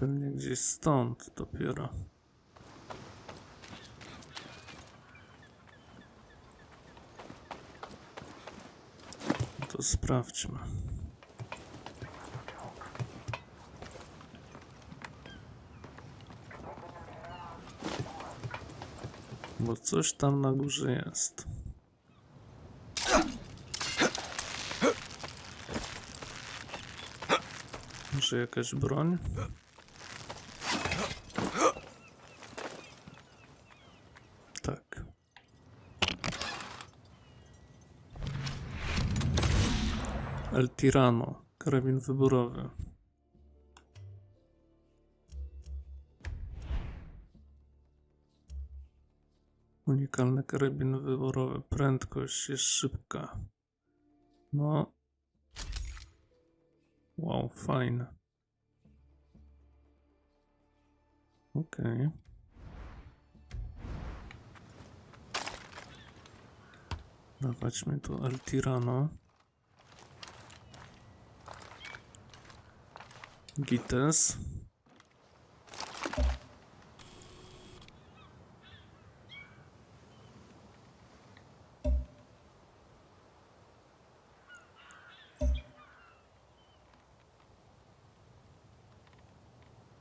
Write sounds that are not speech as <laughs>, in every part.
Pewnie gdzieś stąd dopiero. To sprawdźmy. Bo coś tam na górze jest. Może jakaś broń? Tak. El Tirano, karabin wyborowy. Unikalny karabin wyborowy. Prędkość jest szybka. No. Wow, fajne. Okej. Dawać mi tu El Tirano. Gites.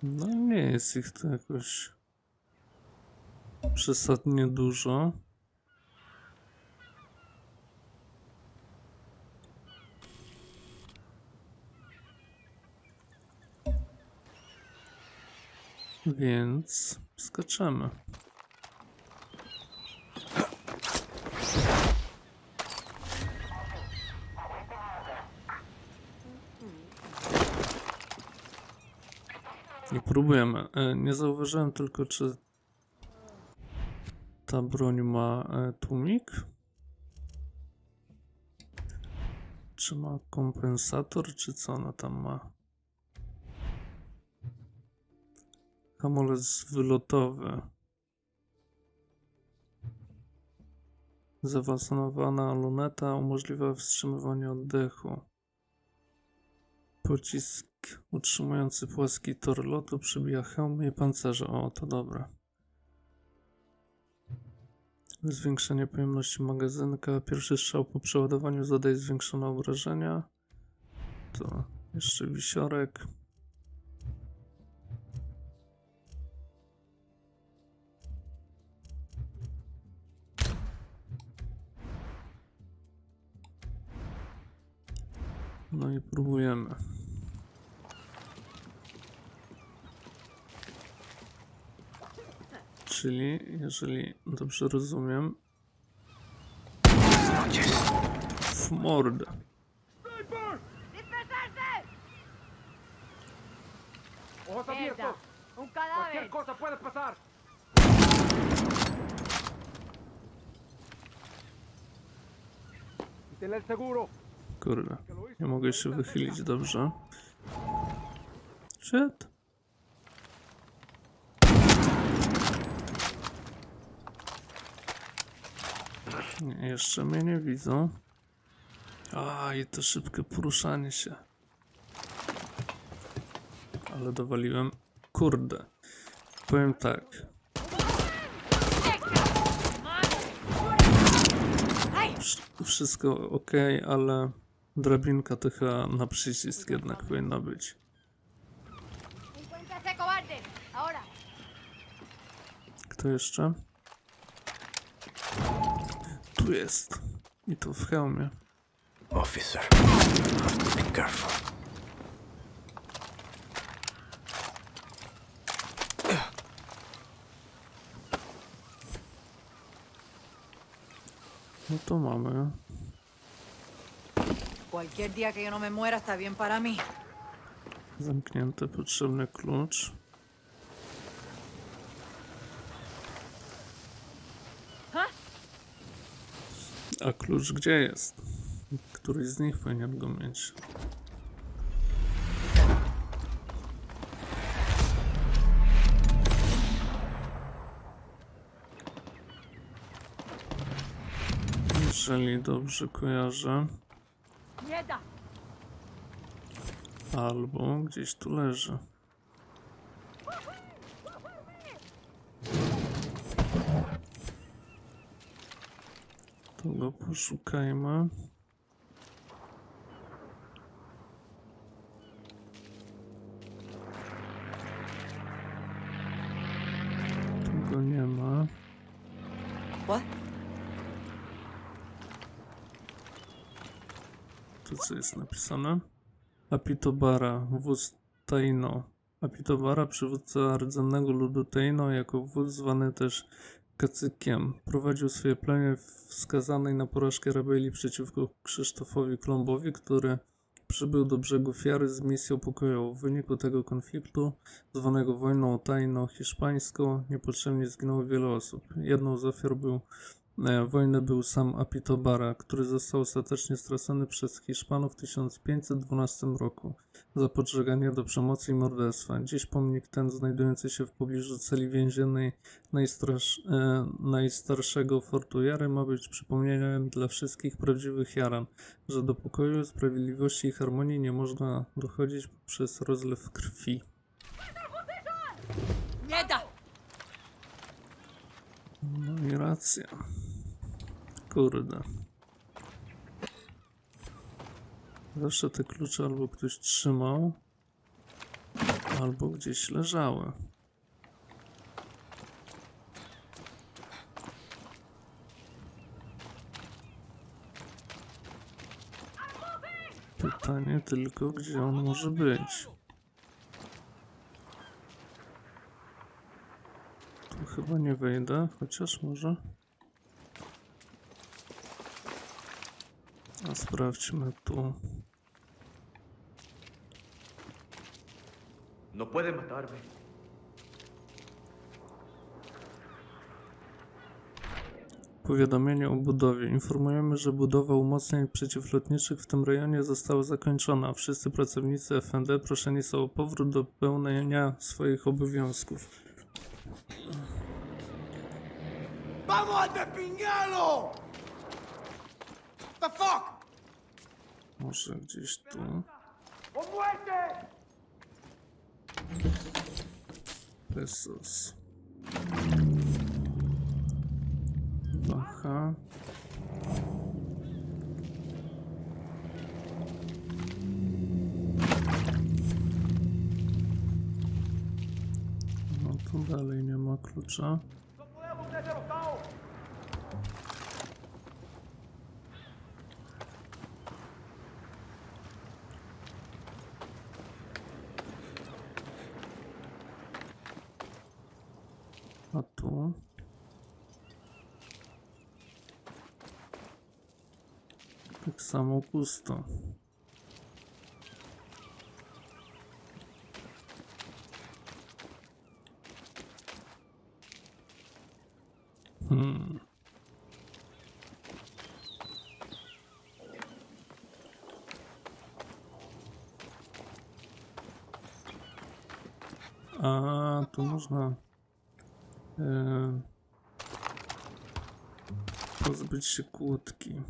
No nie jest ich to jakoś przesadnie dużo. Więc skaczemy. I próbujemy. E, Nie zauważyłem tylko, czy ta broń ma e, tłumik. Czy ma kompensator, czy co ona tam ma? Hamulec wylotowy. Zaawansowana luneta umożliwia wstrzymywanie oddechu. Pocisk utrzymujący płaski tor lotu przebija hełmy i pancerze. O, to dobre. Zwiększenie pojemności magazynka. Pierwszy strzał po przeładowaniu zadaje zwiększone obrażenia. To jeszcze wisiorek. No i próbujemy. Czyli, jeżeli dobrze rozumiem, w mordę. ¡Ojos abiertos! un ¡Cualquier cadáver. cosa puede pasar! Quítenle el seguro. Kurde, nie mogę się wychylić dobrze. Shit. Nie, jeszcze mnie nie widzą. A, i to szybkie poruszanie się. Ale dowaliłem. Kurde. Powiem tak. Wsz- Wszystko ok, ale drabinka to chyba na przycisk jednak powinna być. Kto jeszcze? Tu jest. I to w hełmie. Officer, have to be careful. No to mamy. Cualquier día que yo no me muera está bien para mí. Zamknięty potrzebny klucz. A klucz gdzie jest? Któryś z nich powinien go mieć. Jeżeli dobrze kojarzę, nie da. Albo gdzieś tu leży. To go poszukajmy. Co jest napisane? Apitobara, wódz Taino. Apitobara, przywódca rdzennego ludu Taino, jako wódz zwany też kacykiem. Prowadził swoje plemię w skazanej na porażkę rebelii przeciwko Krzysztofowi Kolumbowi, który przybył do brzegu Fiary z misją pokojową. W wyniku tego konfliktu, zwanego wojną tajno-hiszpańską, niepotrzebnie zginęło wiele osób. Jedną z ofiar był wojny był sam Apitobara, który został ostatecznie stracony przez Hiszpanów w 1512 roku za podżeganie do przemocy i morderstwa. Dziś pomnik ten, znajdujący się w pobliżu celi więziennej e, najstarszego fortu Jary, ma być przypomnieniem dla wszystkich prawdziwych Jaran, że do pokoju, sprawiedliwości i harmonii nie można dochodzić przez rozlew krwi. No i racja. Kurde. Zawsze te klucze albo ktoś trzymał, albo gdzieś leżały. Pytanie tylko, gdzie on może być. Tu chyba nie wejdę, chociaż może. A sprawdźmy tu. No puede matarme. Powiadomienie o budowie. Informujemy, że budowa umocnień przeciwlotniczych w tym rejonie została zakończona. Wszyscy pracownicy FND proszeni są o powrót do pełnienia swoich obowiązków. ¡Vamos al despingalo! The fuck? Może gdzieś tu. ¡O muerte! Pesos. Waha. No tu dalej nie ma klucza. ¡No podemos ser derrotados! A tu? Tak samo pusto. Hmm. A tu można e, pozbyć się kłódki.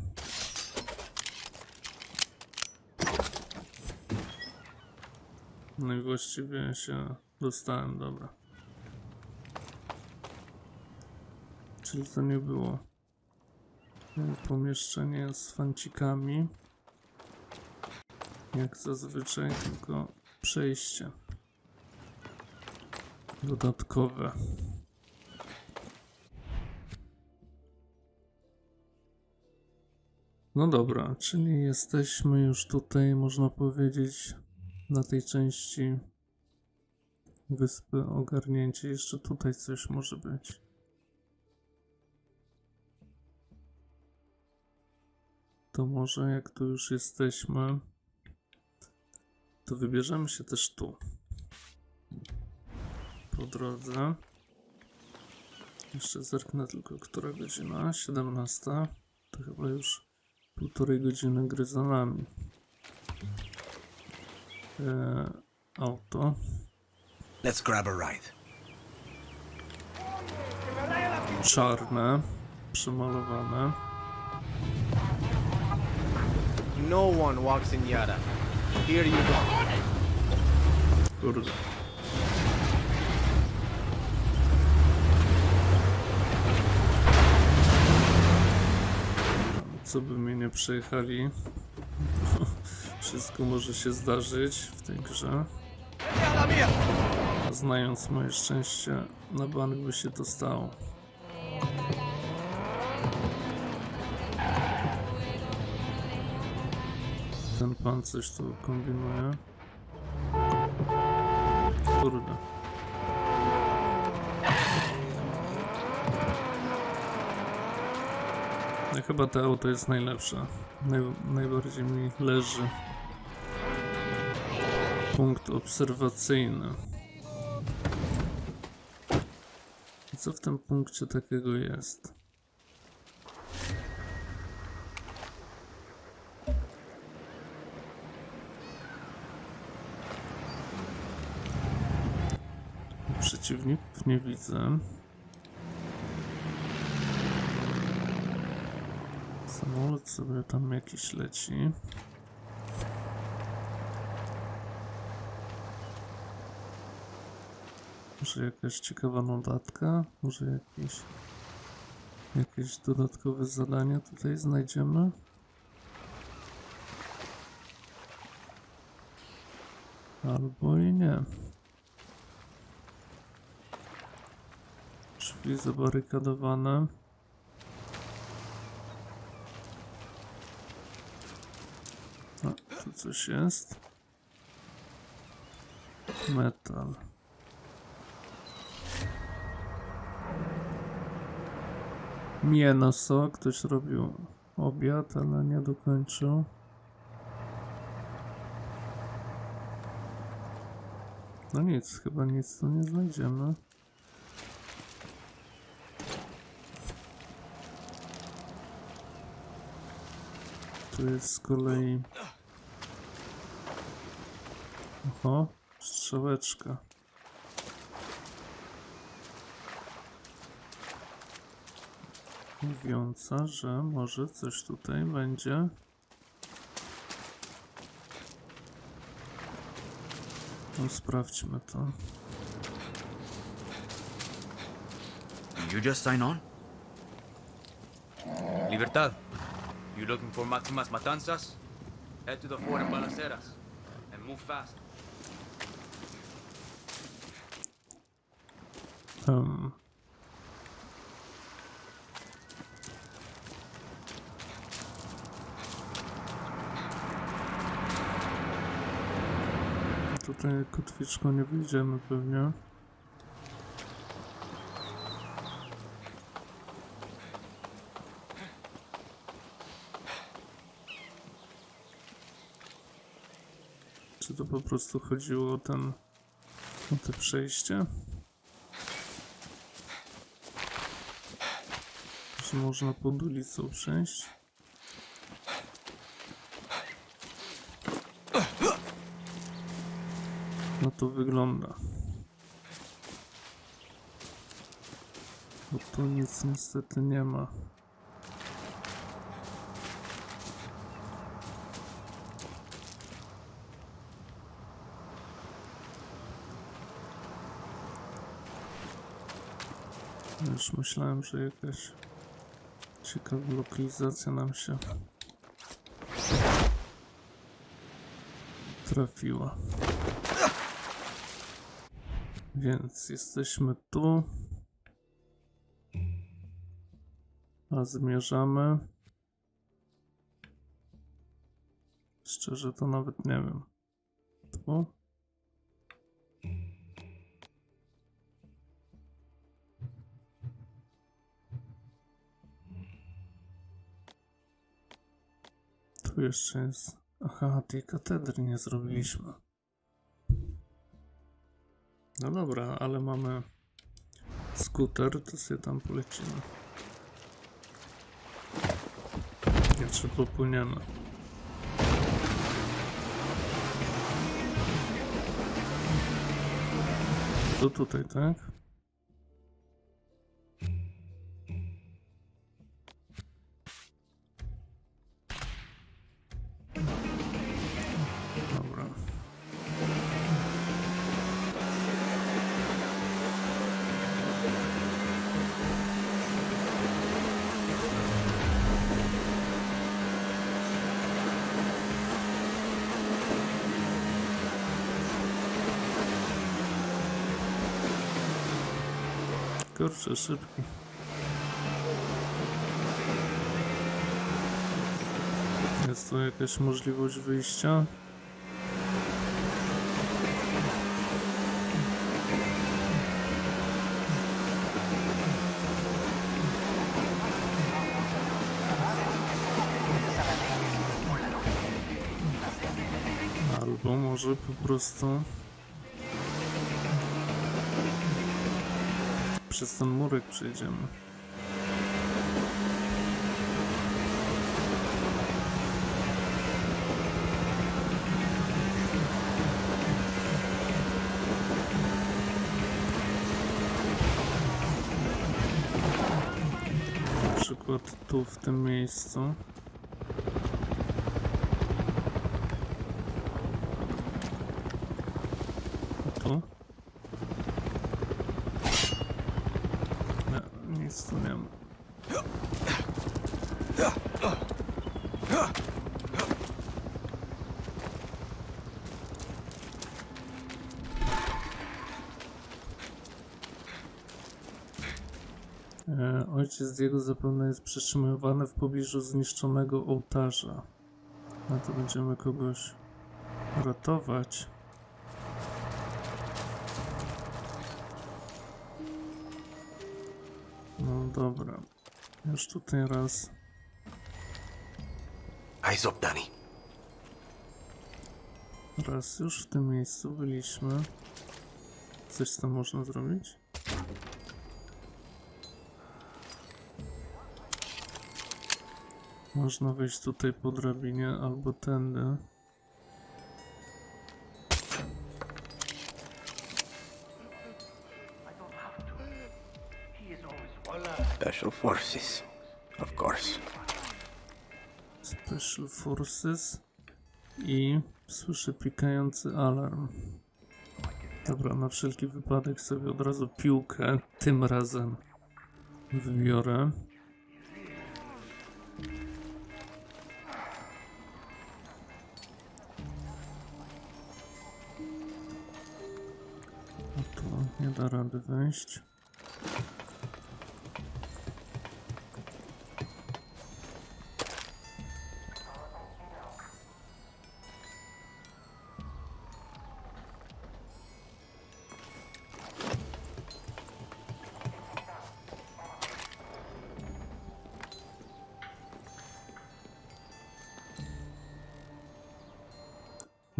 No i właściwie się dostałem, dobra. Czyli to nie było pomieszczenie z fancikami, jak zazwyczaj, tylko przejście dodatkowe. No dobra, czyli jesteśmy już tutaj, można powiedzieć, na tej części wyspy ogarnięcie. Jeszcze tutaj coś może być. To może jak tu już jesteśmy, to wybierzemy się też tu. Po drodze. Jeszcze zerknę tylko, która godzina? 17. To chyba już półtorej godziny gry za nami. E, auto. Let's grab a ride. Czarne. Przemalowane. No one walks in Yara. Here you go. Kurde. co by mnie nie przejechali. Wszystko może się zdarzyć w tej grze. Znając moje szczęście, na bank by się to stało. Ten pan coś tu kombinuje. Kurde. No chyba to auto jest najlepsze. Naj, najbardziej mi leży. Punkt obserwacyjny. Co w tym punkcie takiego jest? Przeciwników nie widzę. Samolot sobie tam jakiś leci. Może jakaś ciekawa notatka? Może jakieś, jakieś dodatkowe zadania tutaj znajdziemy? Albo i nie. Drzwi zabarykadowane. A, tu coś jest. Metal. Mięso. Ktoś robił obiad, ale nie dokończył. No nic, chyba nic tu nie znajdziemy. Tu jest z kolei. Oho, strzałeczka. Mówiąca, że może coś tutaj będzie. No, sprawdźmy to. You just sign on? Libertad. You looking for Maximas Matanzas? Head to the fort in Balaceras. And move fast. Um. Tutaj kotwiczką nie wyjdziemy pewnie. Czy to po prostu chodziło o ten, o te przejście? Czy można pod ulicą przejść? To wygląda. Bo tu nic niestety nie ma. Już myślałem, że jakaś ciekawa lokalizacja nam się trafiła. Więc jesteśmy tu. A zmierzamy. Szczerze to nawet nie wiem. Tu. Tu jeszcze jest. Aha, tej katedry nie zrobiliśmy. No dobra, ale mamy skuter, to sobie tam polecimy. Jeszcze popłyniemy. To tutaj, tak? Kurczę, szybki. Jest tu jakaś możliwość wyjścia? Albo może po prostu przez ten murek przejdziemy. Na przykład tu w tym miejscu. Tu. Nie ma. E, Ojciec Diego zapewne jest przetrzymywany w pobliżu zniszczonego ołtarza. No to będziemy kogoś ratować. Dobra. Już tutaj raz. Eyes up, Danny. Raz już w tym miejscu byliśmy. Coś tam można zrobić? Można wejść tutaj po drabinie albo tędy. Special forces. Of course. Special Forces i słyszę pikający alarm. Dobra, na wszelki wypadek sobie od razu piłkę tym razem wybiorę. A tu nie da rady wejść.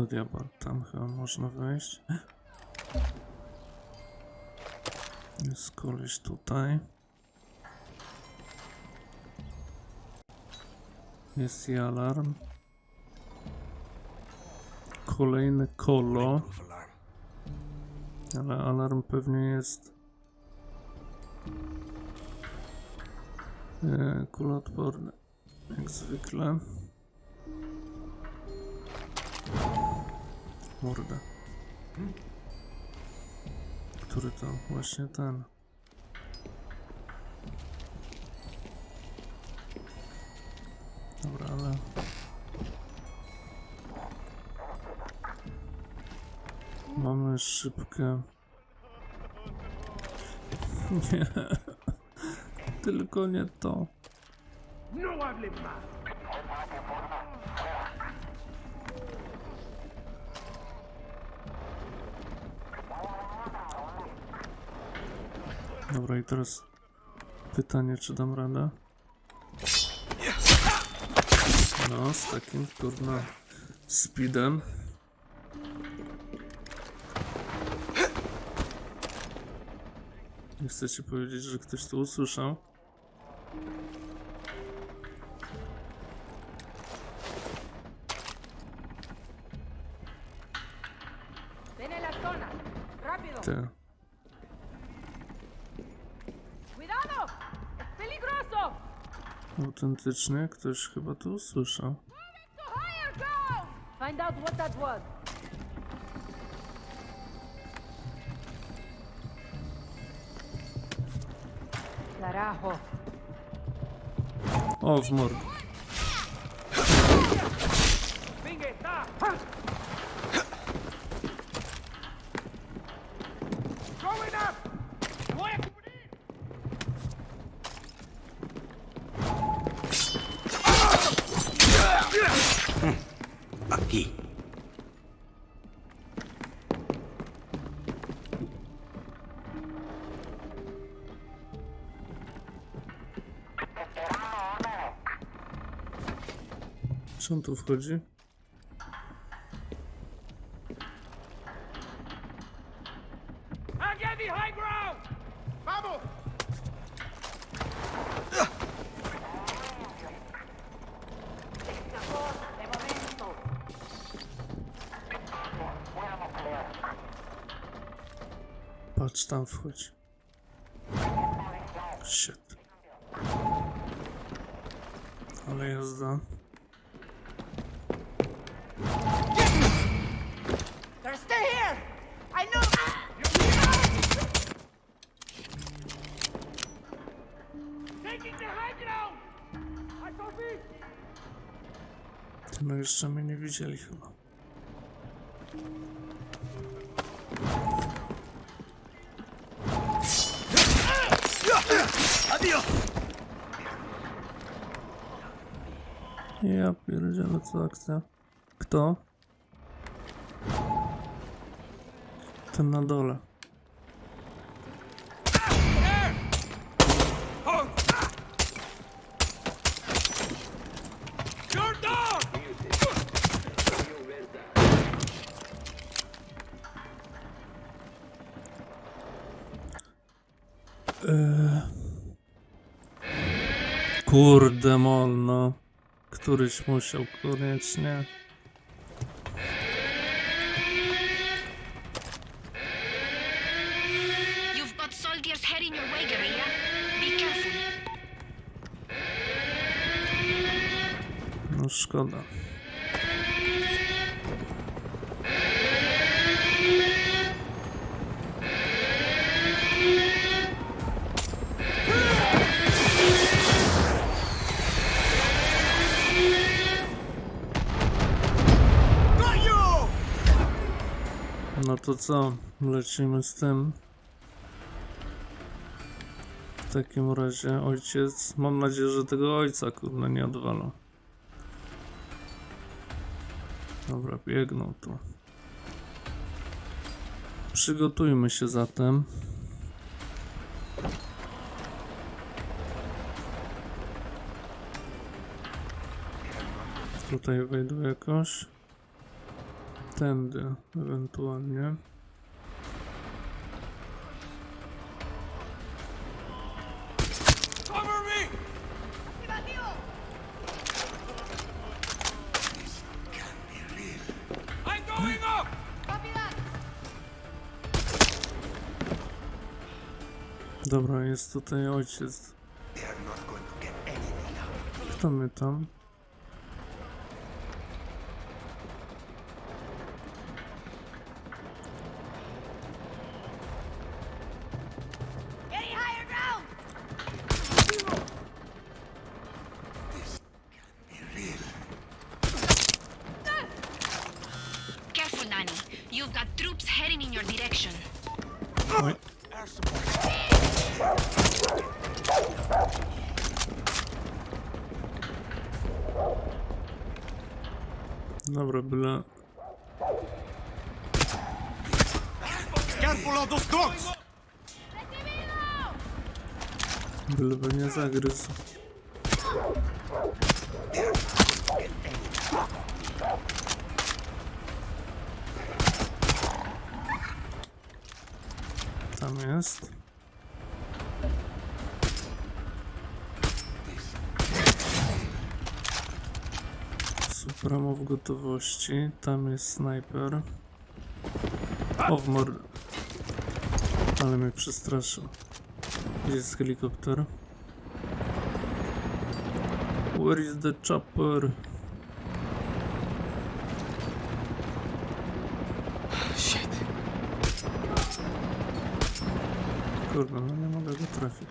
Do diabła, tam chyba można wejść. Jest koleś tutaj. Jest i alarm. Kolejny kolo, ale alarm pewnie jest e, kuloodporny. Jak zwykle. Który to? Właśnie ten. Dobra, ale... Mamy szybkę. <laughs> Nie. Tylko nie to. No hables más. Dobra, i teraz pytanie, czy dam radę? No, z takim kurna speedem. Nie chcecie powiedzieć, że ktoś to usłyszał? Autentycznie ktoś chyba to usłyszał. To higher ground. Find out what that was. Carajo. O, w mordę. Pi. Czy on tu wchodzi? Tam wchodzi. Shit. Ale jazda. They're still here! I know! Taking the high ground! I forbid! Ty no jeszcze mnie nie widzieli chyba. Ja pierdzielę, co akcja. Kto? Ten na dole. Kurde mol, no. Któryś musiał koniecznie. You've got No to co? Lecimy z tym. W takim razie ojciec. Mam nadzieję, że tego ojca kurde nie odwalą. Dobra, biegną tu. Przygotujmy się zatem. Tutaj wejdę jakoś. Tędy ewentualnie. Dobra, jest tutaj ojciec. Kto my tam? Troops heading in your direction. Oj. Dobra, byle... Careful of those dogs! Byleby nie zagryzł. Supremo w gotowości. Tam jest snajper. O, w. Ale mnie przestraszył. Gdzie jest helikopter? Where is the chopper? Shit. Kurwa, no nie mogę go trafić.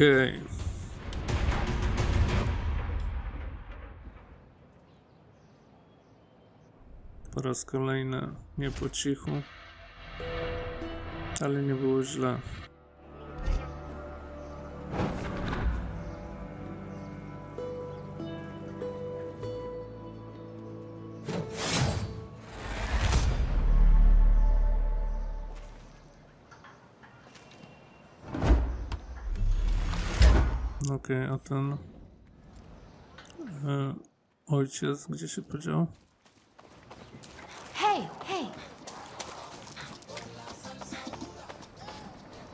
Okej. Po raz kolejny nie po cichu, ale nie było źle. Okej, a ten... E, ojciec gdzie się podział? Hey, hey!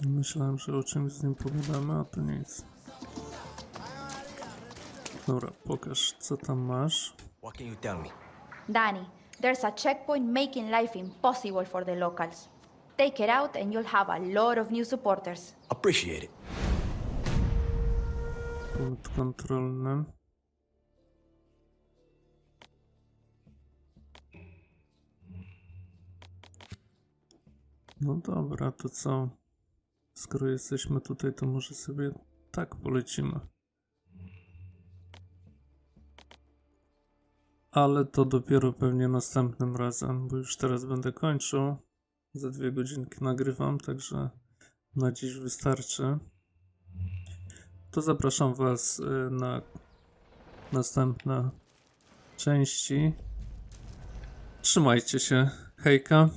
Myślałem, że o czymś z nim pogadamy, a to nic. Dobra, pokaż co tam masz. What can you tell me? Danny, there's a checkpoint making life impossible for the locals. Take it out and you'll have a lot of new supporters. Appreciate it. Punkt kontrolny. No dobra, to co? Skoro jesteśmy tutaj, to może sobie tak polecimy. Ale to dopiero pewnie następnym razem, bo już teraz będę kończył. Za dwie godzinki nagrywam, także na dziś wystarczy to zapraszam Was y, na następne części. Trzymajcie się. Hejka.